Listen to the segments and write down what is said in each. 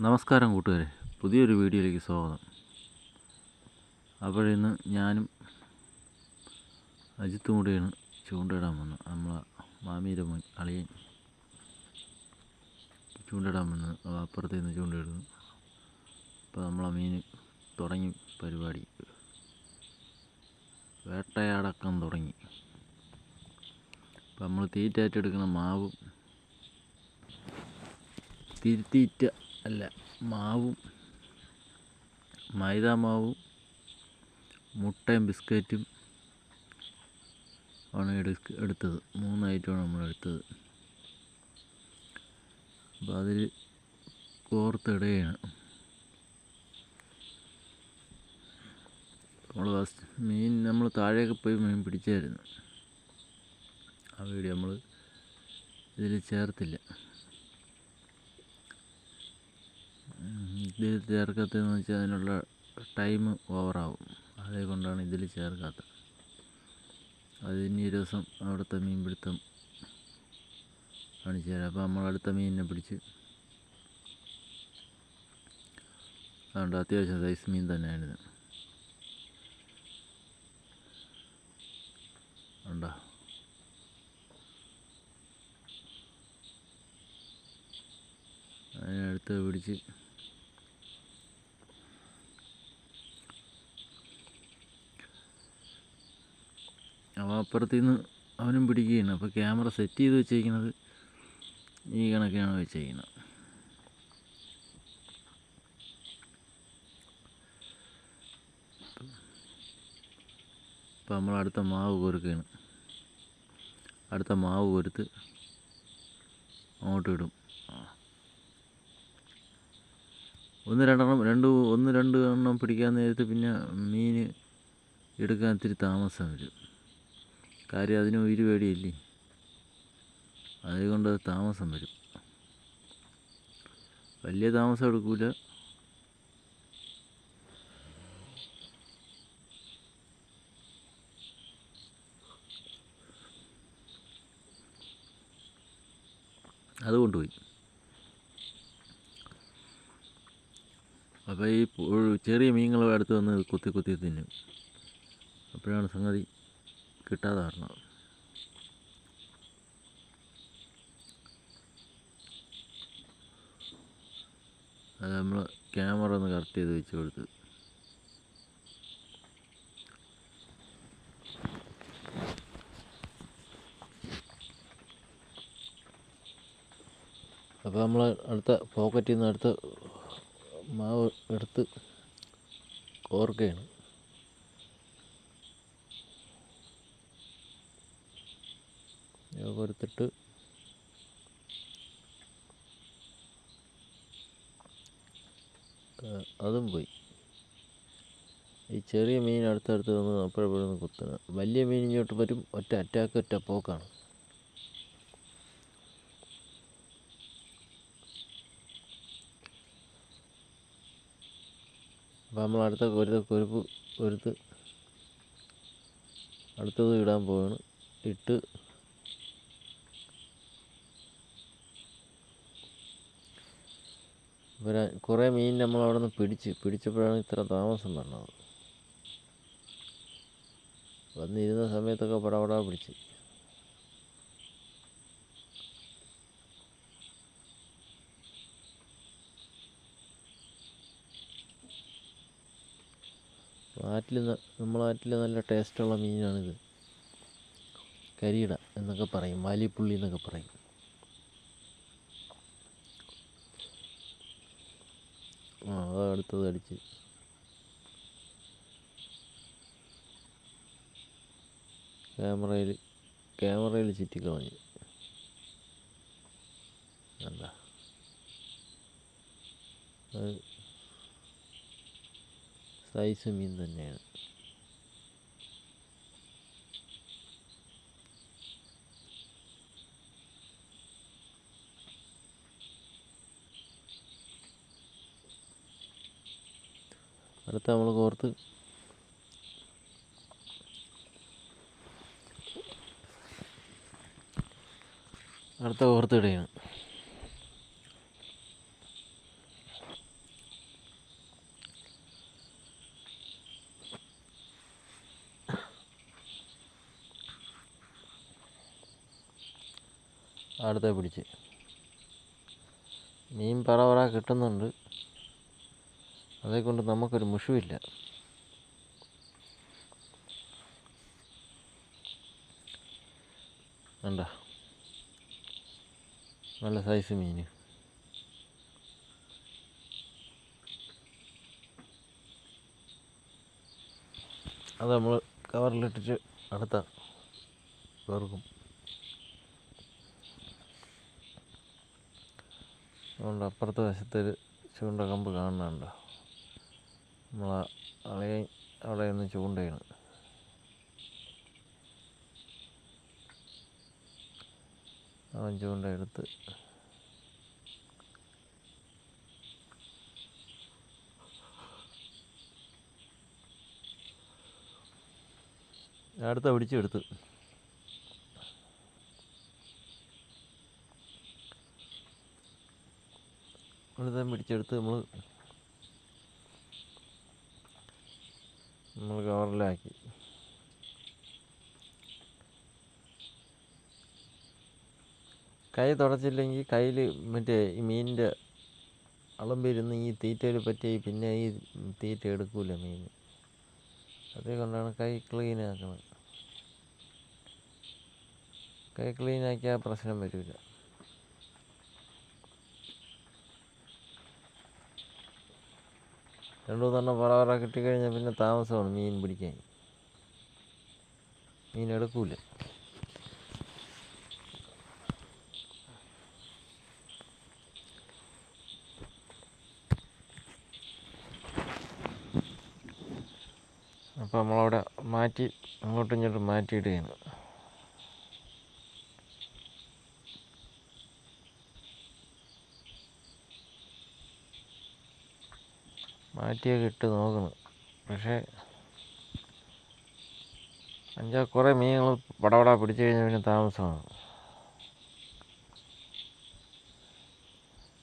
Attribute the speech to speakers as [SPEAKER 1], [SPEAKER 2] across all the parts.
[SPEAKER 1] നമസ്കാരം കൂട്ടുകാരെ. പുതിയൊരു വീഡിയോയിലേക്ക് സ്വാഗതം. അപ്പോഴിന്ന് ഞാനും അജിത്തും കൂടെയാണ് ചൂണ്ടയിടാൻ വന്നത്. നമ്മളെ മാമിയുടെ മോൻ അളിയൻ ചൂണ്ടയിടാൻ വന്നത് അപ്പുറത്ത് നിന്ന് ചൂണ്ടയിടുന്നു. അപ്പോൾ നമ്മളെ മീൻ തുടങ്ങി പരിപാടി. വേട്ടയാടക്കം തുടങ്ങി. അപ്പോൾ നമ്മൾ തീറ്റയറ്റെടുക്കുന്ന മാവും തിരുത്തീറ്റ അല്ല മാവും മൈദ മാവും മുട്ടയും ബിസ്ക്കറ്റും ആണ് എടുക്ക എടുത്തത്. മൂന്ന് ഐറ്റമാണ് നമ്മൾ എടുത്തത്. അപ്പോൾ അതിൽ കോർത്തിടുകയാണ്. നമ്മൾ ഫസ്റ്റ് മീൻ നമ്മൾ താഴെയൊക്കെ പോയി മീൻ പിടിച്ചായിരുന്നു. ആ വീഡിയോ നമ്മൾ ഇതിൽ ചേർത്തില്ല. ഇതിൽ ചേർക്കാത്തതെന്ന് വെച്ചാൽ അതിനുള്ള ടൈം ഓവറാവും. അതേകൊണ്ടാണ് ഇതിൽ ചേർക്കാത്തത്. അത് ഇനി ഒരു ദിവസം അവിടുത്തെ മീൻ പിടുത്തം കാണിച്ചു തരാം. അപ്പോൾ നമ്മൾ അടുത്ത മീനിനെ പിടിച്ച് അതുകൊണ്ട് അത്യാവശ്യം സൈസ് മീൻ തന്നെയാണിത്. ഉണ്ടോ അതിനടുത്ത് പിടിച്ച് അവൻ അപ്പുറത്തു നിന്ന് അവനും പിടിക്കുകയാണ്. അപ്പോൾ ക്യാമറ സെറ്റ് ചെയ്ത് വെച്ചേക്കുന്നത് ഈ കണക്കാണ് വെച്ചേക്കുന്നത്. അപ്പോൾ നമ്മൾ അടുത്ത മാവ് കോരുകയാണ് അടുത്ത മാവ് കോരുത്ത് അങ്ങോട്ട് ഇടും. ഒന്ന് രണ്ടെണ്ണം രണ്ട് ഒന്ന് രണ്ട് എണ്ണം പിടിക്കാൻ നേരത്ത് പിന്നെ മീൻ എടുക്കാൻ ഇത്തിരി താമസം വരും. കാര്യം അതിന് ഉയിര് പേടിയില്ലേ? അതുകൊണ്ട് താമസം വരും. വലിയ താമസം എടുക്കൂല. അത് കൊണ്ടുപോയി. അപ്പോൾ ഈ ചെറിയ മീനുകൾ അടുത്ത് വന്ന് കുത്തി കുത്തി തിന്നും. അപ്പോഴാണ് സംഗതി. കിട്ടാതെ വരണം. അത് നമ്മൾ ക്യാമറ ഒന്ന് കറക്റ്റ് ചെയ്ത് വെച്ച് കൊടുത്ത്. അപ്പോൾ നമ്മൾ അടുത്ത പോക്കറ്റിൽ നിന്ന് അടുത്ത മാവ് എടുത്ത് കോർക്കുകയാണ് കൊടുത്തിട്ട് അതും പോയി. ഈ ചെറിയ മീൻ അടുത്തടുത്ത് വന്ന് അപ്പോഴപ്പോഴൊന്ന് കുത്തണം. വലിയ മീൻ ഇങ്ങോട്ട് വരും ഒറ്റ അറ്റാക്ക് ഒറ്റ പോക്കാണ് അപ്പോൾ നമ്മൾ അടുത്ത ഒരു കുരുപ്പ് ഒരുത്ത് അടുത്തത് ഇടാൻ പോവാണ്. ഇട്ട് ഇവരെ കുറേ മീൻ നമ്മൾ അവിടെ നിന്ന് പിടിച്ച് പിടിച്ചപ്പോഴാണ് ഇത്ര താമസം വന്നത്. വന്നിരുന്ന സമയത്തൊക്കെ പടപടാ പിടിച്ച്. നാട്ടിൽ നമ്മളെ നാട്ടിൽ നല്ല ടേസ്റ്റുള്ള മീനാണിത്. കരിയിട എന്നൊക്കെ പറയും വാലിപ്പുള്ളി എന്നൊക്കെ പറയും ആ അത് അടുത്തത് അടിച്ച്. ക്യാമറയിൽ ക്യാമറയിൽ ചുറ്റിക്കളഞ്ഞു എന്താ സൈസ് മീൻ തന്നെയാണ്. അടുത്ത നമ്മൾ കോർത്ത്. അടുത്ത കോർത്ത് ഇടുകയാണ്. അടുത്ത പിടിച്ച്. മീൻ പറ പറ കിട്ടുന്നുണ്ട്. അതേക്കൊണ്ട് നമുക്കൊരു മുഷുവില്ല. വേണ്ട നല്ല സൈസ് മീൻ. അത് നമ്മൾ കവറിലിട്ടിട്ട് അടുത്ത വെറുക്കും. അതുകൊണ്ട് അപ്പുറത്തെ വശത്തൊരു ചൂണ്ട കമ്പ് കാണുന്നുണ്ടോ? നമ്മൾ അളയ അവിടെ നിന്ന് ചൂണ്ടയാണ് അവൻ ചൂണ്ട എടുത്ത്. അടുത്ത പിടിച്ചെടുത്ത് അടുത്ത പിടിച്ചെടുത്ത് നമ്മൾ നമ്മൾ കവറിലാക്കി. കൈ തുടച്ചില്ലെങ്കിൽ കയ്യിൽ മറ്റേ ഈ മീനിന്റെ അളമ്പിരുന്ന് ഈ തീറ്റയിൽ പറ്റി പിന്നെ ഈ തീറ്റ എടുക്കൂല മീൻ? അതുകൊണ്ടാണ് കൈ ക്ലീൻ ആക്കുന്നത് കൈ ക്ലീൻ ആക്കിയാൽ പ്രശ്നം വരില്ല രണ്ടു മൂന്നെണ്ണം പറ കിട്ടിക്കഴിഞ്ഞാൽ പിന്നെ താമസമാണ് മീൻ പിടിക്കാൻ. മീൻ എടുക്കൂല. അപ്പോൾ നമ്മളവിടെ മാറ്റി അങ്ങോട്ടും ഇങ്ങോട്ടും മാറ്റിയിടുകയാണ്. മാറ്റിയൊക്കെ ഇട്ട് നോക്കുന്നു. പക്ഷേ അഞ്ചാ കുറേ മീനുകൾ പടപട പിടിച്ചു കഴിഞ്ഞാൽ പിന്നെ താമസമാണ്.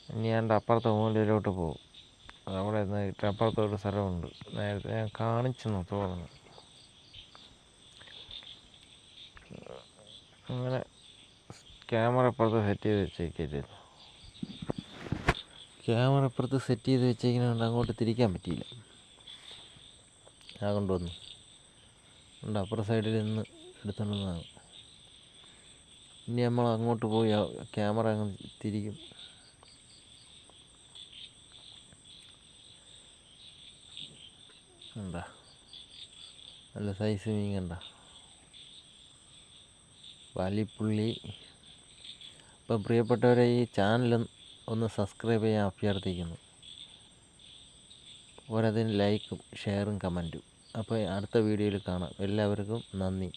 [SPEAKER 1] ഇനി എന്റെ അപ്പുറത്തെ മൂലയിലോട്ട് പോകും. അവിടെ നിന്ന് അപ്പുറത്തൊരു സ്ഥലമുണ്ട്. നേരത്തെ ഞാൻ കാണിച്ചെന്ന് തോന്നുന്നു. അങ്ങനെ ക്യാമറ അപ്പുറത്ത് സെറ്റ് ചെയ്ത് വെച്ചേക്കായിരുന്നു ക്യാമറ അപ്പുറത്ത് സെറ്റ് ചെയ്ത് വെച്ചേക്കുന്നതുകൊണ്ട് അങ്ങോട്ട് തിരിക്കാൻ പറ്റിയില്ല. ഞാൻ കൊണ്ടുവന്നു ഉണ്ട് അപ്പുറ സൈഡിൽ നിന്ന് എടുത്തോണ്ടെന്നാണ് ഇനി നമ്മൾ അങ്ങോട്ട് പോയി ക്യാമറ അങ്ങ് തിരിക്കും. കണ്ട? നല്ല സൈസ് മീൻ വലിപ്പുള്ളി ഇപ്പം പ്രിയപ്പെട്ടവരെ ഈ ചാനൽ ഒന്ന് സബ്സ്ക്രൈബ് ചെയ്യാൻ അഭ്യർത്ഥിക്കുന്നു. പോരാതിന് ലൈക്കും ഷെയറും കമന്റും. അപ്പോൾ അടുത്ത വീഡിയോയിൽ കാണാം. എല്ലാവർക്കും നന്ദി.